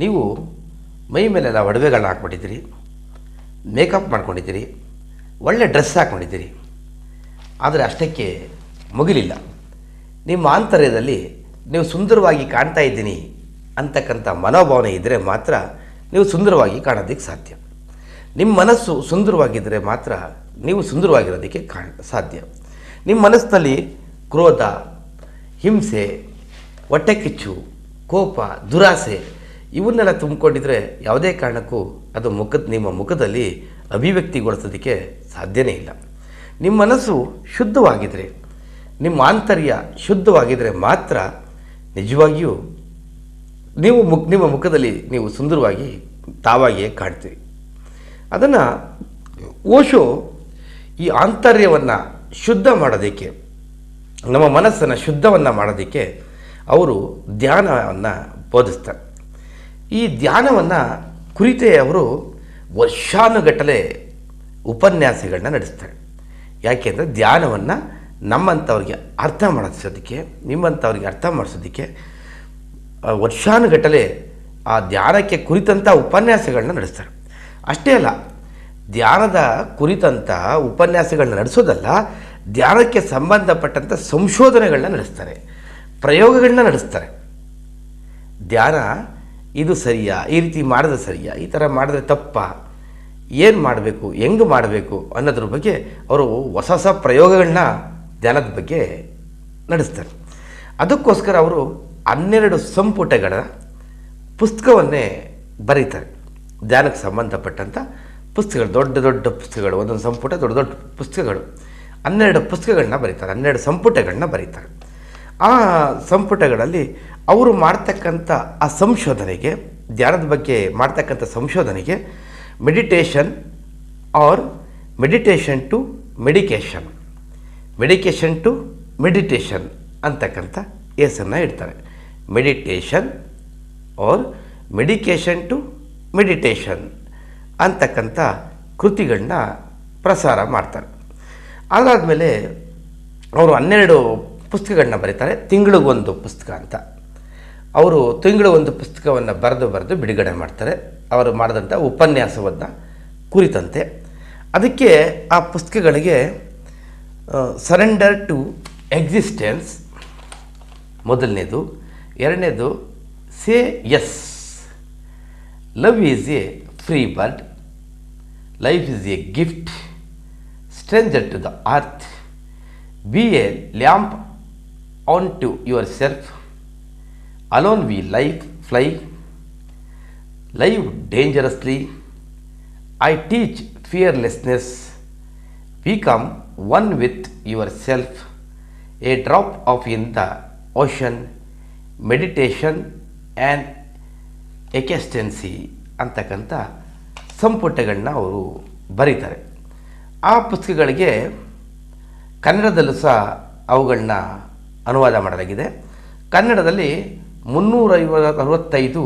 ನೀವು ಮೈ ಮೇಲೆಲ್ಲ ಒಡವೆಗಳನ್ನ ಹಾಕ್ಬಿಟ್ಟಿದ್ದೀರಿ ಮೇಕಪ್ ಮಾಡ್ಕೊಂಡಿದ್ದೀರಿ, ಒಳ್ಳೆ ಡ್ರೆಸ್ ಹಾಕ್ಕೊಂಡಿದ್ದೀರಿ, ಆದರೆ ಅಷ್ಟಕ್ಕೆ ಮುಗಿಲಿಲ್ಲ. ನಿಮ್ಮ ಆಂತರ್ಯದಲ್ಲಿ ನೀವು ಸುಂದರವಾಗಿ ಕಾಣ್ತಾ ಇದ್ದೀನಿ ಅಂತಕ್ಕಂಥ ಮನೋಭಾವನೆ ಇದ್ದರೆ ಮಾತ್ರ ನೀವು ಸುಂದರವಾಗಿ ಕಾಣೋದಕ್ಕೆ ಸಾಧ್ಯ. ನಿಮ್ಮ ಮನಸ್ಸು ಸುಂದರವಾಗಿದ್ದರೆ ಮಾತ್ರ ನೀವು ಸುಂದರವಾಗಿರೋದಕ್ಕೆ ಕಾಣ, ಸಾಧ್ಯ. ನಿಮ್ಮ ಮನಸ್ಸಿನಲ್ಲಿ ಕ್ರೋಧ, ಹಿಂಸೆ, ಹೊಟ್ಟೆ ಕಿಚ್ಚು, ಕೋಪ, ದುರಾಸೆ ಇವನ್ನೆಲ್ಲ ತುಂಬಿಕೊಂಡಿದ್ರೆ ಯಾವುದೇ ಕಾರಣಕ್ಕೂ ಅದು ಮುಖದ, ನಿಮ್ಮ ಮುಖದಲ್ಲಿ ಅಭಿವ್ಯಕ್ತಿಗೊಳಿಸೋದಕ್ಕೆ ಸಾಧ್ಯನೇ ಇಲ್ಲ. ನಿಮ್ಮ ಮನಸ್ಸು ಶುದ್ಧವಾಗಿದ್ದರೆ ನಿಮ್ಮ ಆಂತರ್ಯ ಶುದ್ಧವಾಗಿದ್ದರೆ ಮಾತ್ರ ನಿಜವಾಗಿಯೂ ನೀವು ಮುಖ, ನಿಮ್ಮ ಮುಖದಲ್ಲಿ ನೀವು ಸುಂದರವಾಗಿ, ತಾವಾಗಿಯೇ ಕಾಣ್ತೀರಿ. ಅದನ್ನು ಓಶೋ ಈ ಆಂತರ್ಯವನ್ನು ಶುದ್ಧ ಮಾಡೋದಕ್ಕೆ, ನಮ್ಮ ಮನಸ್ಸನ್ನು ಶುದ್ಧವನ್ನು ಮಾಡೋದಕ್ಕೆ ಅವರು ಧ್ಯಾನವನ್ನು ಬೋಧಿಸ್ತಾರೆ. ಈ ಧ್ಯಾನವನ್ನು ಕುರಿತೇ ಅವರು ವರ್ಷಾನುಗಟ್ಟಲೆ ಉಪನ್ಯಾಸಗಳನ್ನ ನಡೆಸ್ತಾರೆ. ಯಾಕೆಂದರೆ ಧ್ಯಾನವನ್ನು ನಮ್ಮಂಥವ್ರಿಗೆ ಅರ್ಥ ಮಾಡಿಸೋದಕ್ಕೆ ನಿಮ್ಮಂಥವ್ರಿಗೆ ಅರ್ಥ ಮಾಡಿಸೋದಕ್ಕೆ ವರ್ಷಾನುಗಟ್ಟಲೆ ಆ ಧ್ಯಾನಕ್ಕೆ ಕುರಿತಂಥ ಉಪನ್ಯಾಸಗಳನ್ನ ನಡೆಸ್ತಾರೆ. ಅಷ್ಟೇ ಅಲ್ಲ, ಧ್ಯಾನದ ಕುರಿತಂಥ ಉಪನ್ಯಾಸಗಳನ್ನ ನಡೆಸೋದಲ್ಲ, ಧ್ಯಾನಕ್ಕೆ ಸಂಬಂಧಪಟ್ಟಂಥ ಸಂಶೋಧನೆಗಳನ್ನ ನಡೆಸ್ತಾರೆ, ಪ್ರಯೋಗಗಳನ್ನ ನಡೆಸ್ತಾರೆ. ಧ್ಯಾನ ಇದು ಸರಿಯಾ? ಈ ರೀತಿ ಮಾಡಿದ್ರೆ ಸರಿಯಾ? ಈ ಥರ ಮಾಡಿದ್ರೆ ತಪ್ಪಾ? ಏನು ಮಾಡಬೇಕು? ಹೆಂಗೆ ಮಾಡಬೇಕು? ಅನ್ನೋದ್ರ ಬಗ್ಗೆ ಅವರು ಹೊಸ ಹೊಸ ಪ್ರಯೋಗಗಳನ್ನ ಧ್ಯಾನದ ಬಗ್ಗೆ ನಡೆಸ್ತಾರೆ. ಅದಕ್ಕೋಸ್ಕರ ಅವರು ಹನ್ನೆರಡು ಸಂಪುಟಗಳ ಪುಸ್ತಕವನ್ನೇ ಬರೀತಾರೆ. ಧ್ಯಾನಕ್ಕೆ ಸಂಬಂಧಪಟ್ಟಂಥ ಪುಸ್ತಕಗಳು, ದೊಡ್ಡ ದೊಡ್ಡ ಪುಸ್ತಕಗಳು, ಒಂದೊಂದು ಸಂಪುಟ, ದೊಡ್ಡ ದೊಡ್ಡ ಪುಸ್ತಕಗಳು. ಹನ್ನೆರಡು ಪುಸ್ತಕಗಳನ್ನ ಬರೀತಾರೆ. ಹನ್ನೆರಡು ಸಂಪುಟಗಳನ್ನ ಬರೀತಾರೆ. ಆ ಸಂಪುಟಗಳಲ್ಲಿ ಅವರು ಮಾಡ್ತಕ್ಕಂಥ ಆ ಸಂಶೋಧನೆಗೆ ಧ್ಯಾನದ ಬಗ್ಗೆ ಮಾಡ್ತಕ್ಕಂಥ ಸಂಶೋಧನೆಗೆ meditation or meditation to medication medication to meditation ಅಂತಕ್ಕಂಥ ಹೆಸರನ್ನ ಇಡ್ತಾರೆ. Meditation or medication to meditation ಅಂತಕ್ಕಂಥ ಕೃತಿಗಳನ್ನ ಪ್ರಸಾರ ಮಾಡ್ತಾರೆ. ಅದಾದಮೇಲೆ ಅವರು ಹನ್ನೆರಡು ಪುಸ್ತಕಗಳನ್ನ ಬರೀತಾರೆ. ತಿಂಗಳಿಗೊಂದು ಪುಸ್ತಕ ಅಂತ. ಅವರು ತಿಂಗಳು ಒಂದು ಪುಸ್ತಕವನ್ನು ಬರೆದು ಬರೆದು ಬಿಡುಗಡೆ ಮಾಡ್ತಾರೆ. ಅವರು ಮಾಡಿದಂಥ ಉಪನ್ಯಾಸವನ್ನು ಕುರಿತಂತೆ. ಅದಕ್ಕೆ ಆ ಪುಸ್ತಕಗಳಿಗೆ ಸರೆಂಡರ್ ಟು ಎಕ್ಸಿಸ್ಟೆನ್ಸ್ ಮೊದಲನೇದು. ಎರಡನೇದು say yes love is a free bird life is a gift stranger to the earth be a lamp unto yourself alone we live fly live dangerously I teach fearlessness become one with self a drop of in the ocean, meditation and ecstasy ಅಂತಕ್ಕಂಥ ಸಂಪುಟಗಳನ್ನ ಅವರು ಬರೀತಾರೆ. ಆ ಪುಸ್ತಕಗಳಿಗೆ ಕನ್ನಡದಲ್ಲೂ ಸಹ ಅವುಗಳನ್ನ ಅನುವಾದ ಮಾಡಲಾಗಿದೆ. ಕನ್ನಡದಲ್ಲಿ ಮುನ್ನೂರೈವ ಅರವತ್ತೈದು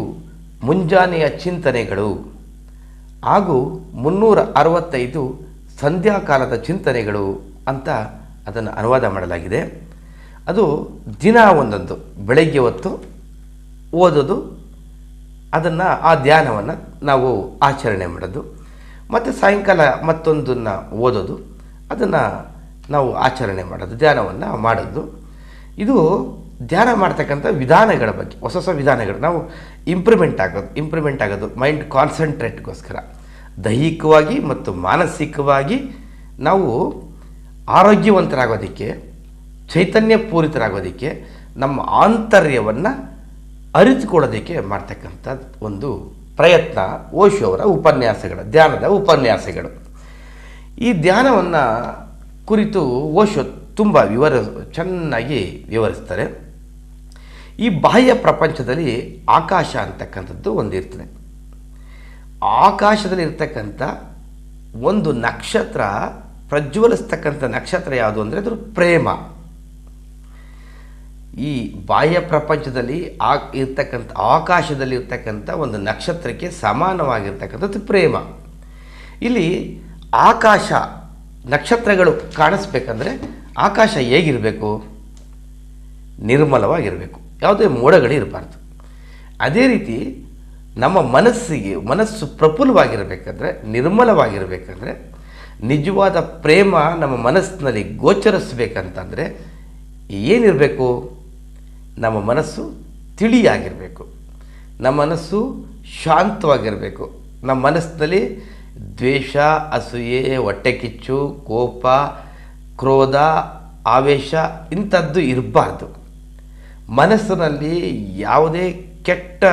ಮುಂಜಾನೆಯ ಚಿಂತನೆಗಳು ಹಾಗೂ ಮುನ್ನೂರ ಅರವತ್ತೈದು ಸಂಧ್ಯಾಕಾಲದ ಚಿಂತನೆಗಳು ಅಂತ ಅದನ್ನು ಅನುವಾದ ಮಾಡಲಾಗಿದೆ. ಅದು ದಿನ ಒಂದೊಂದು, ಬೆಳಗ್ಗೆ ಹೊತ್ತು ಓದೋದು, ಅದನ್ನು ಆ ಧ್ಯಾನವನ್ನು ನಾವು ಆಚರಣೆ ಮಾಡೋದು, ಮತ್ತು ಸಾಯಂಕಾಲ ಮತ್ತೊಂದನ್ನು ಓದೋದು, ಅದನ್ನು ನಾವು ಆಚರಣೆ ಮಾಡೋದು, ಧ್ಯಾನವನ್ನು ಮಾಡೋದು. ಇದು ಧ್ಯಾನ ಮಾಡ್ತಕ್ಕಂಥ ವಿಧಾನಗಳ ಬಗ್ಗೆ, ಹೊಸ ಹೊಸ ವಿಧಾನಗಳು. ನಾವು ಇಂಪ್ರೂವ್ಮೆಂಟ್ ಆಗೋದು ಇಂಪ್ರೂವ್ಮೆಂಟ್ ಆಗೋದು ಮೈಂಡ್ ಕಾನ್ಸಂಟ್ರೇಟ್ಗೋಸ್ಕರ ದೈಹಿಕವಾಗಿ ಮತ್ತು ಮಾನಸಿಕವಾಗಿ ನಾವು ಆರೋಗ್ಯವಂತರಾಗೋದಕ್ಕೆ, ಚೈತನ್ಯಪೂರಿತರಾಗೋದಕ್ಕೆ, ನಮ್ಮ ಆಂತರ್ಯವನ್ನು ಅರಿತುಕೊಳ್ಳೋದಕ್ಕೆ ಮಾಡ್ತಕ್ಕಂಥ ಒಂದು ಪ್ರಯತ್ನ ಓಶೋ ಅವರ ಉಪನ್ಯಾಸಗಳು, ಧ್ಯಾನದ ಉಪನ್ಯಾಸಗಳು. ಈ ಧ್ಯಾನವನ್ನು ಕುರಿತು ಓಶೋ ತುಂಬ ವಿವರ, ಚೆನ್ನಾಗಿ ವಿವರಿಸ್ತಾರೆ. ಈ ಬಾಹ್ಯ ಪ್ರಪಂಚದಲ್ಲಿ ಆಕಾಶ ಅಂತಕ್ಕಂಥದ್ದು ಒಂದಿರ್ತದೆ. ಆಕಾಶದಲ್ಲಿ ಇರ್ತಕ್ಕಂಥ ಒಂದು ನಕ್ಷತ್ರ, ಪ್ರಜ್ವಲಿಸ್ತಕ್ಕಂಥ ನಕ್ಷತ್ರ ಯಾವುದು ಅಂದರೆ ಅದು ಪ್ರೇಮ. ಈ ಬಾಹ್ಯ ಪ್ರಪಂಚದಲ್ಲಿ ಆ ಇರ್ತಕ್ಕಂಥ, ಆಕಾಶದಲ್ಲಿ ಇರ್ತಕ್ಕಂಥ ಒಂದು ನಕ್ಷತ್ರಕ್ಕೆ ಸಮಾನವಾಗಿರ್ತಕ್ಕಂಥದ್ದು ಪ್ರೇಮ. ಇಲ್ಲಿ ಆಕಾಶ ನಕ್ಷತ್ರಗಳು ಕಾಣಿಸ್ಬೇಕಂದ್ರೆ ಆಕಾಶ ಹೇಗಿರಬೇಕು? ನಿರ್ಮಲವಾಗಿರಬೇಕು. ಯಾವುದೇ ಮೋಡಗಳಿರಬಾರ್ದು ಅದೇ ರೀತಿ ನಮ್ಮ ಮನಸ್ಸಿಗೆ, ಮನಸ್ಸು ಪ್ರಫುಲ್ಲವಾಗಿರಬೇಕಾದ್ರೆ, ನಿರ್ಮಲವಾಗಿರಬೇಕಂದ್ರೆ, ನಿಜವಾದ ಪ್ರೇಮ ನಮ್ಮ ಮನಸ್ಸಿನಲ್ಲಿ ಗೋಚರಿಸ್ಬೇಕಂತಂದರೆ ಏನಿರಬೇಕು? ನಮ್ಮ ಮನಸ್ಸು ತಿಳಿಯಾಗಿರಬೇಕು. ನಮ್ಮ ಮನಸ್ಸು ಶಾಂತವಾಗಿರಬೇಕು. ನಮ್ಮ ಮನಸ್ಸಿನಲ್ಲಿ ದ್ವೇಷ, ಅಸೂಯೆ ಹೊಟ್ಟೆಕಿಚ್ಚು ಕೋಪ, ಕ್ರೋಧ, ಆವೇಶ ಇಂಥದ್ದು ಇರಬಾರ್ದು. ಮನಸ್ಸಿನಲ್ಲಿ ಯಾವುದೇ ಕೆಟ್ಟ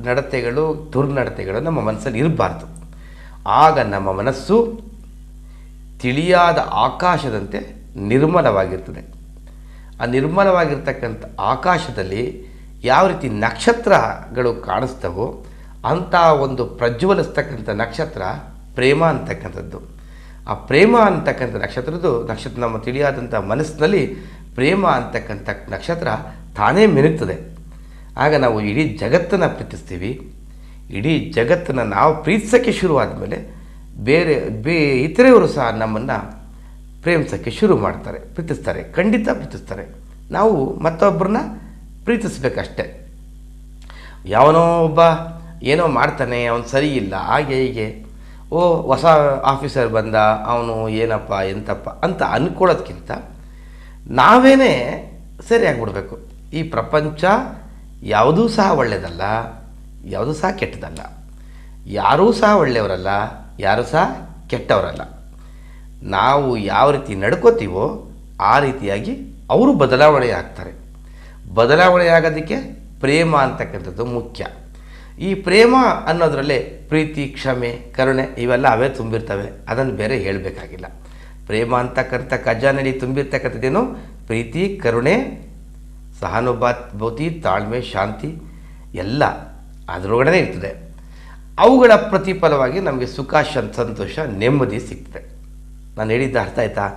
ನಡತೆಗಳು, ದುರ್ನಡತೆಗಳು ನಮ್ಮ ಮನಸ್ಸಲ್ಲಿ ಇರಬಾರ್ದು. ಆಗ ನಮ್ಮ ಮನಸ್ಸು ತಿಳಿಯಾದ ಆಕಾಶದಂತೆ ನಿರ್ಮಲವಾಗಿರ್ತದೆ. ಆ ನಿರ್ಮಲವಾಗಿರ್ತಕ್ಕಂಥ ಆಕಾಶದಲ್ಲಿ ಯಾವ ರೀತಿ ನಕ್ಷತ್ರಗಳು ಕಾಣಿಸ್ತವೋ ಅಂಥ ಒಂದು ಪ್ರಜ್ವಲಿಸ್ತಕ್ಕಂಥ ನಕ್ಷತ್ರ ಪ್ರೇಮ ಅಂತಕ್ಕಂಥದ್ದು. ಆ ಪ್ರೇಮ ಅಂತಕ್ಕಂಥ ನಕ್ಷತ್ರದ್ದು ನಕ್ಷತ್ರ ನಮ್ಮ ತಿಳಿಯಾದಂಥ ಮನಸ್ಸಿನಲ್ಲಿ ಪ್ರೇಮ ಅಂತಕ್ಕಂಥ ನಕ್ಷತ್ರ ತಾನೇ ಮಿನುಗ್ತದೆ. ಆಗ ನಾವು ಇಡೀ ಜಗತ್ತನ್ನು ಪ್ರೀತಿಸ್ತೀವಿ. ಇಡೀ ಜಗತ್ತನ್ನು ನಾವು ಪ್ರೀತಿಸೋಕ್ಕೆ ಶುರುವಾದ ಮೇಲೆ ಬೇರೆ, ಬೇ, ಇತರೆಯವರು ಸಹ ನಮ್ಮನ್ನು ಪ್ರೇಮಿಸೋಕ್ಕೆ ಶುರು ಮಾಡ್ತಾರೆ, ಪ್ರೀತಿಸ್ತಾರೆ, ಖಂಡಿತ ಪ್ರೀತಿಸ್ತಾರೆ. ನಾವು ಮತ್ತೊಬ್ಬರನ್ನ ಪ್ರೀತಿಸ್ಬೇಕಷ್ಟೆ. ಯಾವನೋ ಒಬ್ಬ ಏನೋ ಮಾಡ್ತಾನೆ, ಅವನು ಸರಿ ಇಲ್ಲ, ಹಾಗೆ, ಹೀಗೆ. ಓ, ಹೊಸ ಆಫೀಸರ್ ಬಂದ, ಅವನು ಏನಪ್ಪ, ಎಂತಪ್ಪ ಅಂತ ಅಂದ್ಕೊಳ್ಳೋದ್ಕಿಂತ ನಾವೇನೇ ಸರಿಯಾಗ್ಬಿಡ್ಬೇಕು ಈ ಪ್ರಪಂಚ ಯಾವುದೂ ಸಹ ಒಳ್ಳೆಯದಲ್ಲ ಯಾವುದೂ ಸಹ ಕೆಟ್ಟದಲ್ಲ. ಯಾರೂ ಸಹ ಒಳ್ಳೆಯವರಲ್ಲ, ಯಾರೂ ಸಹ ಕೆಟ್ಟವರಲ್ಲ. ನಾವು ಯಾವ ರೀತಿ ನಡ್ಕೋತೀವೋ ಆ ರೀತಿಯಾಗಿ ಅವರು ಬದಲಾವಣೆ ಆಗ್ತಾರೆ. ಬದಲಾವಣೆ ಆಗೋದಕ್ಕೆ ಪ್ರೇಮ ಅಂತಕ್ಕಂಥದ್ದು ಮುಖ್ಯ. ಈ ಪ್ರೇಮ ಅನ್ನೋದರಲ್ಲೇ ಪ್ರೀತಿ, ಕ್ಷಮೆ, ಕರುಣೆ ಇವೆಲ್ಲ ಅವೇ ತುಂಬಿರ್ತವೆ. ಅದನ್ನು ಬೇರೆ ಹೇಳಬೇಕಾಗಿಲ್ಲ. ಪ್ರೇಮ ಅಂತಕ್ಕಂಥ ಖಜಾನೆಯಲ್ಲಿ ತುಂಬಿರ್ತಕ್ಕಂಥದ್ದೇನು? ಪ್ರೀತಿ, ಕರುಣೆ ಸಹಾನುಭೂತಿ ತಾಳ್ಮೆ, ಶಾಂತಿ ಎಲ್ಲ ಅದರೊಳಗಡೆ ಇರ್ತದೆ. ಅವುಗಳ ಪ್ರತಿಫಲವಾಗಿ ನಮಗೆ ಸುಖ ಸಂತೋಷ, ನೆಮ್ಮದಿ ಸಿಗ್ತದೆ. ನಾನು ಹೇಳಿದ್ದ ಅರ್ಥ ಆಯ್ತಾ?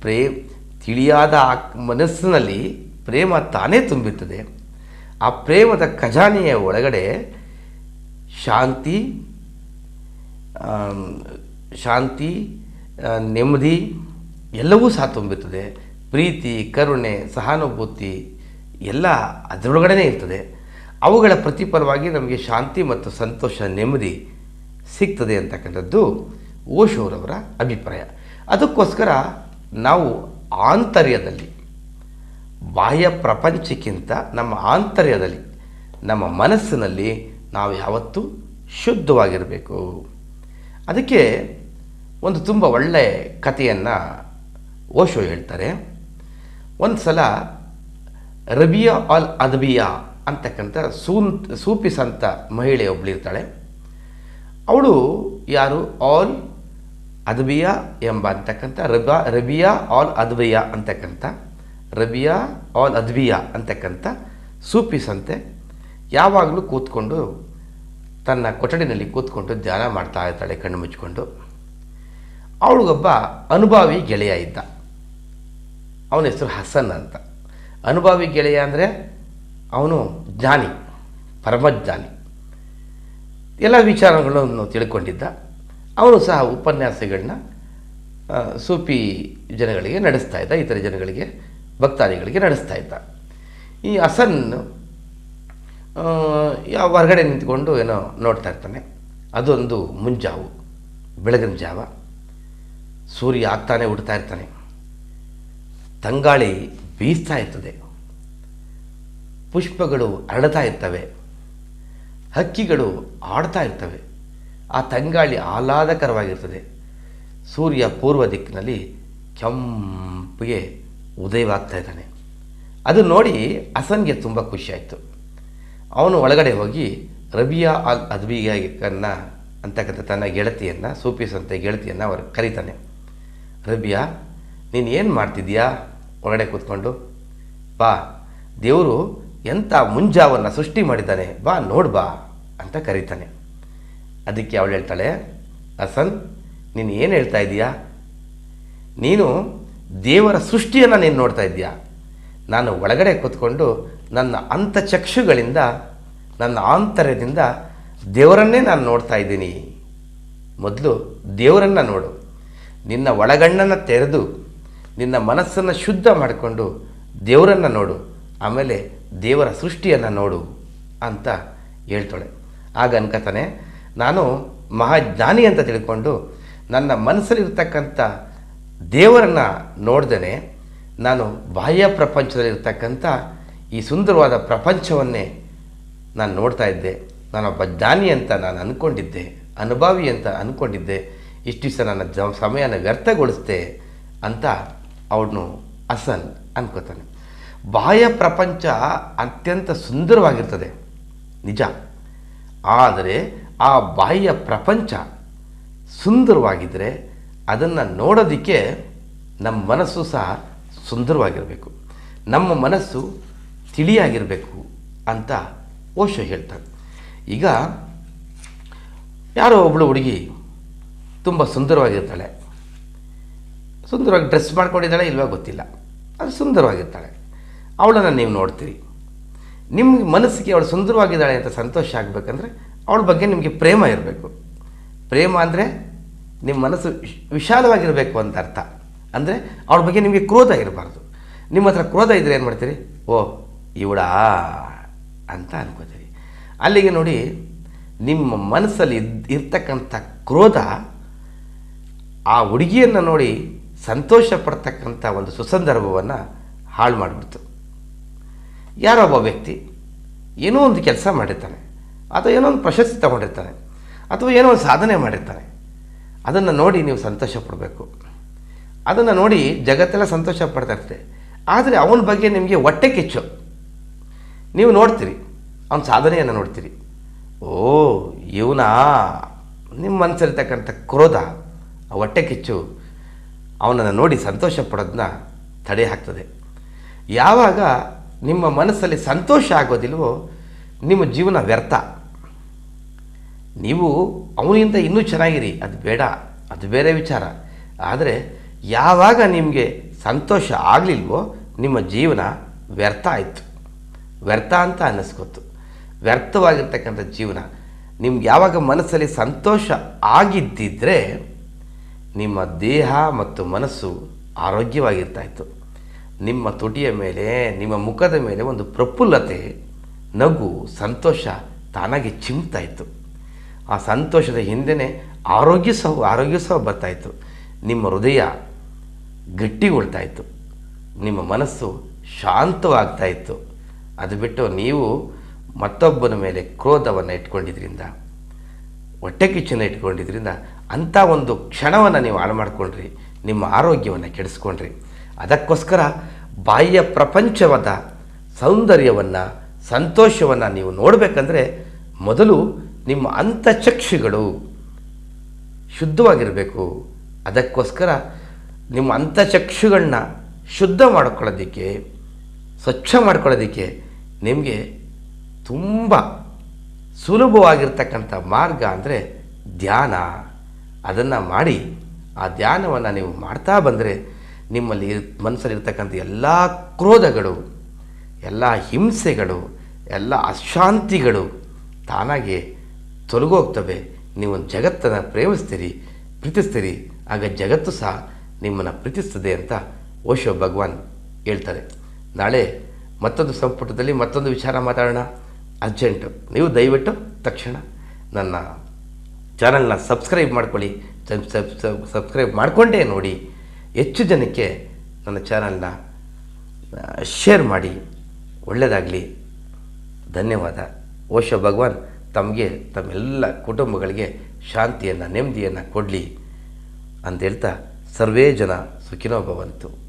ಪ್ರೇ, ತಿಳಿಯಾದ ಆ ಮನಸ್ಸಿನಲ್ಲಿ ಪ್ರೇಮ ತಾನೇ ತುಂಬಿರ್ತದೆ. ಆ ಪ್ರೇಮದ ಖಜಾನೆಯ ಒಳಗಡೆ ಶಾಂತಿ ಶಾಂತಿ ನೆಮ್ಮದಿ ಎಲ್ಲವೂ ಸಹ ತುಂಬಿರ್ತದೆ. ಪ್ರೀತಿ, ಕರುಣೆ, ಸಹಾನುಭೂತಿ ಎಲ್ಲ ಅದರೊಳಗಡೆ ಇರ್ತದೆ. ಅವುಗಳ ಪ್ರತಿಫಲವಾಗಿ ನಮಗೆ ಶಾಂತಿ ಮತ್ತು ಸಂತೋಷ, ನೆಮ್ಮದಿ ಸಿಗ್ತದೆ ಅಂತಕ್ಕಂಥದ್ದು ಓಶೋರವರ ಅಭಿಪ್ರಾಯ. ಅದಕ್ಕೋಸ್ಕರ ನಾವು ಆಂತರ್ಯದಲ್ಲಿ, ಬಾಹ್ಯ ಪ್ರಪಂಚಕ್ಕಿಂತ ನಮ್ಮ ಆಂತರ್ಯದಲ್ಲಿ, ನಮ್ಮ ಮನಸ್ಸಿನಲ್ಲಿ ನಾವು ಯಾವತ್ತೂ ಶುದ್ಧವಾಗಿರಬೇಕು. ಅದಕ್ಕೆ ಒಂದು ತುಂಬ ಒಳ್ಳೆಯ ಕಥೆಯನ್ನು ಓಶೋ ಹೇಳ್ತಾರೆ. ಒಂದು ಸಲ ರಬಿಯಾ ಆಲ್ ಅದ್ಬಿಯಾ ಅಂತಕ್ಕಂಥ ಸೂನ್ ಸೂಪಿಸ್ ಅಂತ ಮಹಿಳೆ ಒಬ್ಬಳಿರ್ತಾಳೆ ಅವಳು ಯಾರು? ಆಲ್ ಅದಬಿಯಾ ಎಂಬ ಅಂತಕ್ಕಂಥ ರಬಾ, ರಬಿಯಾ ಆಲ್ ಅದ್ಬಿಯಾ ಅಂತಕ್ಕಂಥ, ರಬಿಯಾ ಆಲ್ ಅದ್ಬಿಯಾ ಅಂತಕ್ಕಂಥ ಸೂಪಿಸ್ ಅಂತೆ ಯಾವಾಗಲೂ ಕೂತ್ಕೊಂಡು ತನ್ನ ಕೊಠಡಿನಲ್ಲಿ ಕೂತ್ಕೊಂಡು ಧ್ಯಾನ ಮಾಡ್ತಾ ಇರ್ತಾಳೆ ಕಣ್ಣು ಮುಚ್ಚಿಕೊಂಡು. ಅವಳಿಗೊಬ್ಬ ಅನುಭವಿ ಗೆಳೆಯ ಇದ್ದ. ಅವನ ಹೆಸರು ಹಸನ್ ಅಂತ. ಅನುಭವಿ ಗೆಳೆಯ ಅಂದರೆ ಅವನು ಜ್ಞಾನಿ ಪರಮಜ್ಞಾನಿ. ಎಲ್ಲ ವಿಚಾರಗಳನ್ನು ತಿಳ್ಕೊಂಡಿದ್ದ. ಅವನು ಸಹ ಉಪನ್ಯಾಸಗಳನ್ನ ಸೂಪಿ ಜನಗಳಿಗೆ ನಡೆಸ್ತಾ ಇದ್ದ, ಇತರ ಜನಗಳಿಗೆ, ಭಕ್ತಾದಿಗಳಿಗೆ ನಡೆಸ್ತಾ ಇದ್ದ. ಈ ಹಸನ್ ಯಾವ ಹೊರಗಡೆ ನಿಂತ್ಕೊಂಡು ಏನೋ ನೋಡ್ತಾ ಇರ್ತಾನೆ. ಅದೊಂದು ಮುಂಜಾವು, ಬೆಳಗಿನ ಜಾವ. ಸೂರ್ಯ ಆಗ್ತಾನೆ ಹುಡ್ತಾ ಇರ್ತಾನೆ. ತಂಗಾಳಿ ಬೀಸ್ತಾ ಇರ್ತದೆ ಪುಷ್ಪಗಳು ಅರಳ್ತಾ ಇರ್ತವೆ. ಹಕ್ಕಿಗಳು ಆಡ್ತಾ ಇರ್ತವೆ. ಆ ತಂಗಾಳಿ ಆಹ್ಲಾದಕರವಾಗಿರ್ತದೆ. ಸೂರ್ಯ ಪೂರ್ವ ದಿಕ್ಕಿನಲ್ಲಿ ಕೆಂಪಿಗೆ ಉದಯವಾಗ್ತಾ ಇದ್ದಾನೆ. ಅದು ನೋಡಿ ಹಸನ್ಗೆ ತುಂಬ ಖುಷಿಯಾಯಿತು. ಅವನು ಒಳಗಡೆ ಹೋಗಿ ರಬಿಯಾ ಅಲ್ ಅದ್ಬಿಯನ್ನ ಅಂತಕ್ಕಂಥ ತನ್ನ ಗೆಳತಿಯನ್ನು ಸೂಪಿಸಂತೆ ಗೆಳತಿಯನ್ನು ಅವರು ಕರೀತಾನೆ. ರಬಿಯಾ, ನೀನು ಏನು ಮಾಡ್ತಿದ್ಯಾ ಒಳಗಡೆ ಕೂತ್ಕೊಂಡು, ಬಾ, ದೇವರು ಎಂಥ ಮುಂಜಾವನ್ನು ಸೃಷ್ಟಿ ಮಾಡಿದ್ದಾನೆ, ಬಾ, ನೋಡು ಬಾ ಅಂತ ಕರೀತಾನೆ. ಅದಕ್ಕೆ ಅವಳು ಹೇಳ್ತಾಳೆ ಹಸನ್ ನೀನು ಏನು ಹೇಳ್ತಾ ಇದ್ದೀಯಾ? ನೀನು ದೇವರ ಸೃಷ್ಟಿಯನ್ನು ನೀನು ನೋಡ್ತಾ ಇದ್ದೀಯಾ? ನಾನು ಒಳಗಡೆ ಕೂತ್ಕೊಂಡು ನನ್ನ ಅಂತಚಕ್ಷುಗಳಿಂದ ನನ್ನ ಆಂತರ್ಯದಿಂದ ದೇವರನ್ನೇ ನಾನು ನೋಡ್ತಾ ಇದ್ದೀನಿ. ಮೊದಲು ದೇವರನ್ನು ನೋಡು. ನಿನ್ನ ಒಳಗಣ್ಣನ್ನು ತೆರೆದು ನಿನ್ನ ಮನಸ್ಸನ್ನು ಶುದ್ಧ ಮಾಡಿಕೊಂಡು ದೇವರನ್ನು ನೋಡು. ಆಮೇಲೆ ದೇವರ ಸೃಷ್ಟಿಯನ್ನು ನೋಡು ಅಂತ ಹೇಳ್ತಾಳೆ. ಆಗ ಅನ್ಕೋತಾನೆ ನಾನು ಮಹಾಜ್ಞಾನಿ ಅಂತ ತಿಳ್ಕೊಂಡು ನನ್ನ ಮನಸ್ಸಲ್ಲಿರ್ತಕ್ಕಂಥ ದೇವರನ್ನು ನೋಡ್ದೇ ನಾನು ಬಾಹ್ಯ ಪ್ರಪಂಚದಲ್ಲಿರ್ತಕ್ಕಂಥ ಈ ಸುಂದರವಾದ ಪ್ರಪಂಚವನ್ನೇ ನಾನು ನೋಡ್ತಾ ಇದ್ದೆ. ನಾನೊಬ್ಬ ಜ್ಞಾನಿ ಅಂತ ನಾನು ಅಂದ್ಕೊಂಡಿದ್ದೆ ಅನುಭವಿ ಅಂತ ಅಂದ್ಕೊಂಡಿದ್ದೆ ಇಷ್ಟು ದಿವಸ ನನ್ನ ಸಮಯನ ವ್ಯರ್ಥಗೊಳಿಸ್ದೆ ಅಂತ ಅವನು ಹಸನ್ ಅನ್ಕೋತಾನೆ. ಬಾಹ್ಯ ಪ್ರಪಂಚ ಅತ್ಯಂತ ಸುಂದರವಾಗಿರ್ತದೆ. ನಿಜ. ಆದರೆ ಆ ಬಾಹ್ಯ ಪ್ರಪಂಚ ಸುಂದರವಾಗಿದ್ದರೆ ಅದನ್ನು ನೋಡೋದಕ್ಕೆ ನಮ್ಮ ಮನಸ್ಸು ಸಹ ಸುಂದರವಾಗಿರಬೇಕು. ನಮ್ಮ ಮನಸ್ಸು ತಿಳಿಯಾಗಿರಬೇಕು ಅಂತ ಓಶೋ ಹೇಳ್ತಾರೆ ಈಗ ಯಾರೋ ಒಬ್ಬಳು ಹುಡುಗಿ ತುಂಬ ಸುಂದರವಾಗಿರ್ತಾಳೆ. ಸುಂದರವಾಗಿ ಡ್ರೆಸ್ ಮಾಡ್ಕೊಂಡಿದ್ದಾಳೆ ಇಲ್ವಾ ಗೊತ್ತಿಲ್ಲ. ಅದು ಸುಂದರವಾಗಿರ್ತಾಳೆ. ಅವಳನ್ನು ನೀವು ನೋಡ್ತೀರಿ. ನಿಮ್ಮ ಮನಸ್ಸಿಗೆ ಅವಳು ಸುಂದರವಾಗಿದ್ದಾಳೆ ಅಂತ ಸಂತೋಷ ಆಗಬೇಕಂದ್ರೆ ಅವಳ ಬಗ್ಗೆ ನಿಮಗೆ ಪ್ರೇಮ ಇರಬೇಕು. ಪ್ರೇಮ ಅಂದರೆ ನಿಮ್ಮ ಮನಸ್ಸು ವಿಶಾಲವಾಗಿರಬೇಕು ಅಂತ ಅರ್ಥ. ಅಂದರೆ ಅವಳ ಬಗ್ಗೆ ನಿಮಗೆ ಕ್ರೋಧ ಇರಬಾರ್ದು. ನಿಮ್ಮ ಹತ್ರ ಕ್ರೋಧ ಇದ್ದರೆ ಏನು ಮಾಡ್ತೀರಿ? ಓ, ಇವಳಾ ಅಂತ ಅನ್ಕೋತೀರಿ. ಅಲ್ಲಿಗೆ ನೋಡಿ, ನಿಮ್ಮ ಮನಸ್ಸಲ್ಲಿ ಇದ್ದ ಇರ್ತಕ್ಕಂಥ ಕ್ರೋಧ ಆ ಹುಡುಗಿಯನ್ನು ನೋಡಿ ಸಂತೋಷ ಪಡ್ತಕ್ಕಂಥ ಒಂದು ಸುಸಂದರ್ಭವನ್ನು ಹಾಳು ಮಾಡಿಬಿಡ್ತು. ಯಾರೋ ಒಬ್ಬ ವ್ಯಕ್ತಿ ಏನೋ ಒಂದು ಕೆಲಸ ಮಾಡಿರ್ತಾನೆ, ಅಥವಾ ಏನೋ ಒಂದು ಪ್ರಶಸ್ತಿ ತಗೊಂಡಿರ್ತಾನೆ, ಅಥವಾ ಏನೋ ಒಂದು ಸಾಧನೆ ಮಾಡಿರ್ತಾನೆ, ಅದನ್ನು ನೋಡಿ ನೀವು ಸಂತೋಷ ಪಡಬೇಕು ಅದನ್ನು ನೋಡಿ ಜಗತ್ತೆಲ್ಲ ಸಂತೋಷ ಪಡ್ತಾ ಇರ್ತದೆ ಆದರೆ ಅವನ ಬಗ್ಗೆ ನಿಮಗೆ ಹೊಟ್ಟೆ ಕಿಚ್ಚು. ನೀವು ನೋಡ್ತೀರಿ, ಅವನ ಸಾಧನೆಯನ್ನು ನೋಡ್ತೀರಿ. ಓ, ಇವನಾ? ನಿಮ್ಮ ಮನಸ್ಸಲ್ಲಿರ್ತಕ್ಕಂಥ ಕ್ರೋಧ, ಆ ಹೊಟ್ಟೆ ಕಿಚ್ಚು ಅವನನ್ನು ನೋಡಿ ಸಂತೋಷ ಪಡೋದನ್ನ ತಡೆ ಹಾಕ್ತದೆ ಯಾವಾಗ ನಿಮ್ಮ ಮನಸ್ಸಲ್ಲಿ ಸಂತೋಷ ಆಗೋದಿಲ್ವೋ ನಿಮ್ಮ ಜೀವನ ವ್ಯರ್ಥ. ನೀವು ಅವನಿಂದ ಇನ್ನೂ ಚೆನ್ನಾಗಿರಿ, ಅದು ಬೇಡ, ಅದು ಬೇರೆ ವಿಚಾರ. ಆದರೆ ಯಾವಾಗ ನಿಮಗೆ ಸಂತೋಷ ಆಗಲಿಲ್ವೋ ನಿಮ್ಮ ಜೀವನ ವ್ಯರ್ಥ ಆಯಿತು. ವ್ಯರ್ಥ ಅಂತ ಅನ್ನಿಸ್ಕೊತು ವ್ಯರ್ಥವಾಗಿರ್ತಕ್ಕಂಥ ಜೀವನ. ನಿಮ್ಗೆ ಯಾವಾಗ ಮನಸ್ಸಲ್ಲಿ ಸಂತೋಷ ಆಗಿದ್ದಿದ್ರೆ ನಿಮ್ಮ ದೇಹ ಮತ್ತು ಮನಸ್ಸು ಆರೋಗ್ಯವಾಗಿರ್ತಾ ಇತ್ತು ನಿಮ್ಮ ತುಟಿಯ ಮೇಲೆ, ನಿಮ್ಮ ಮುಖದ ಮೇಲೆ ಒಂದು ಪ್ರಫುಲ್ಲತೆ, ನಗು, ಸಂತೋಷ ತಾನಾಗಿ ಚಿಮ್ತಾ ಇತ್ತು ಆ ಸಂತೋಷದ ಹಿಂದೆನೇ ಆರೋಗ್ಯ ಸಹ ಆರೋಗ್ಯ ಸಹ ಬರ್ತಾಯಿತ್ತು. ನಿಮ್ಮ ಹೃದಯ ಗಟ್ಟಿಗೊಳ್ತಾ ಇತ್ತು ನಿಮ್ಮ ಮನಸ್ಸು ಶಾಂತವಾಗ್ತಾ ಇತ್ತು ಅದು ಬಿಟ್ಟು ನೀವು ಮತ್ತೊಬ್ಬನ ಮೇಲೆ ಕ್ರೋಧವನ್ನು ಇಟ್ಕೊಂಡಿದ್ರಿಂದ, ಹೊಟ್ಟೆ ಕಿಚ್ಚನ್ನು ಇಟ್ಕೊಂಡಿದ್ರಿಂದ ಅಂಥ ಒಂದು ಕ್ಷಣವನ್ನು ನೀವು ಹಾಳು ಮಾಡಿಕೊಂಡ್ರಿ ನಿಮ್ಮ ಆರೋಗ್ಯವನ್ನು ಕೆಡಿಸ್ಕೊಂಡ್ರಿ. ಅದಕ್ಕೋಸ್ಕರ ಬಾಹ್ಯ ಪ್ರಪಂಚವಾದ ಸೌಂದರ್ಯವನ್ನು, ಸಂತೋಷವನ್ನು ನೀವು ನೋಡಬೇಕಂದ್ರೆ ಮೊದಲು ನಿಮ್ಮ ಅಂತಚಕ್ಷುಗಳು ಶುದ್ಧವಾಗಿರಬೇಕು. ಅದಕ್ಕೋಸ್ಕರ ನಿಮ್ಮ ಅಂತಚಕ್ಷುಗಳನ್ನ ಶುದ್ಧ ಮಾಡ್ಕೊಳ್ಳೋದಕ್ಕೆ, ಸ್ವಚ್ಛ ಮಾಡ್ಕೊಳ್ಳೋದಕ್ಕೆ ನಿಮಗೆ ತುಂಬ ಸುಲಭವಾಗಿರ್ತಕ್ಕಂಥ ಮಾರ್ಗ ಅಂದರೆ ಧ್ಯಾನ. ಅದನ್ನು ಮಾಡಿ ಆ ಧ್ಯಾನವನ್ನು ನೀವು ಮಾಡ್ತಾ ಬಂದರೆ ನಿಮ್ಮಲ್ಲಿ ಮನಸ್ಸಲ್ಲಿರ್ತಕ್ಕಂಥ ಎಲ್ಲ ಕ್ರೋಧಗಳು, ಎಲ್ಲ ಹಿಂಸೆಗಳು, ಎಲ್ಲ ಅಶಾಂತಿಗಳು ತಾನಾಗೆ ತೊಲಗೋಗ್ತವೆ. ನೀವು ಜಗತ್ತನ್ನು ಪ್ರೇಮಿಸ್ತೀರಿ, ಪ್ರೀತಿಸ್ತೀರಿ, ಆಗ ಜಗತ್ತು ಸಹ ನಿಮ್ಮನ್ನು ಪ್ರೀತಿಸ್ತದೆ ಅಂತ ಓಶೋ ಭಗವಾನ್ ಹೇಳ್ತಾರೆ. ನಾಳೆ ಮತ್ತೊಂದು ಸಂಪುಟದಲ್ಲಿ ಮತ್ತೊಂದು ವಿಚಾರ ಮಾತಾಡೋಣ. ಅರ್ಜೆಂಟು. ನೀವು ದಯವಿಟ್ಟು ತಕ್ಷಣ ನನ್ನ ಚಾನಲ್ನ ಸಬ್ಸ್ಕ್ರೈಬ್ ಮಾಡ್ಕೊಳ್ಳಿ. ಸಬ್- ಸಬ್- ಸಬ್- ಸಬ್ಸ್ಕ್ರೈಬ್ ಮಾಡಿಕೊಂಡೇ ನೋಡಿ. ಹೆಚ್ಚು ಜನಕ್ಕೆ ನನ್ನ ಚಾನಲ್ನ ಶೇರ್ ಮಾಡಿ. ಒಳ್ಳೆಯದಾಗಲಿ ಧನ್ಯವಾದ. ಓಶೋ ಭಗವಾನ್, ತಮಗೆ, ತಮ್ಮೆಲ್ಲ ಕುಟುಂಬಗಳಿಗೆ ಶಾಂತಿಯನ್ನು, ನೆಮ್ಮದಿಯನ್ನು ಕೊಡಲಿ. ಅಂತ ಹೇಳ್ತಾ ಸರ್ವೇ ಜನ ಸುಖಿನೋ ಭವಂತು.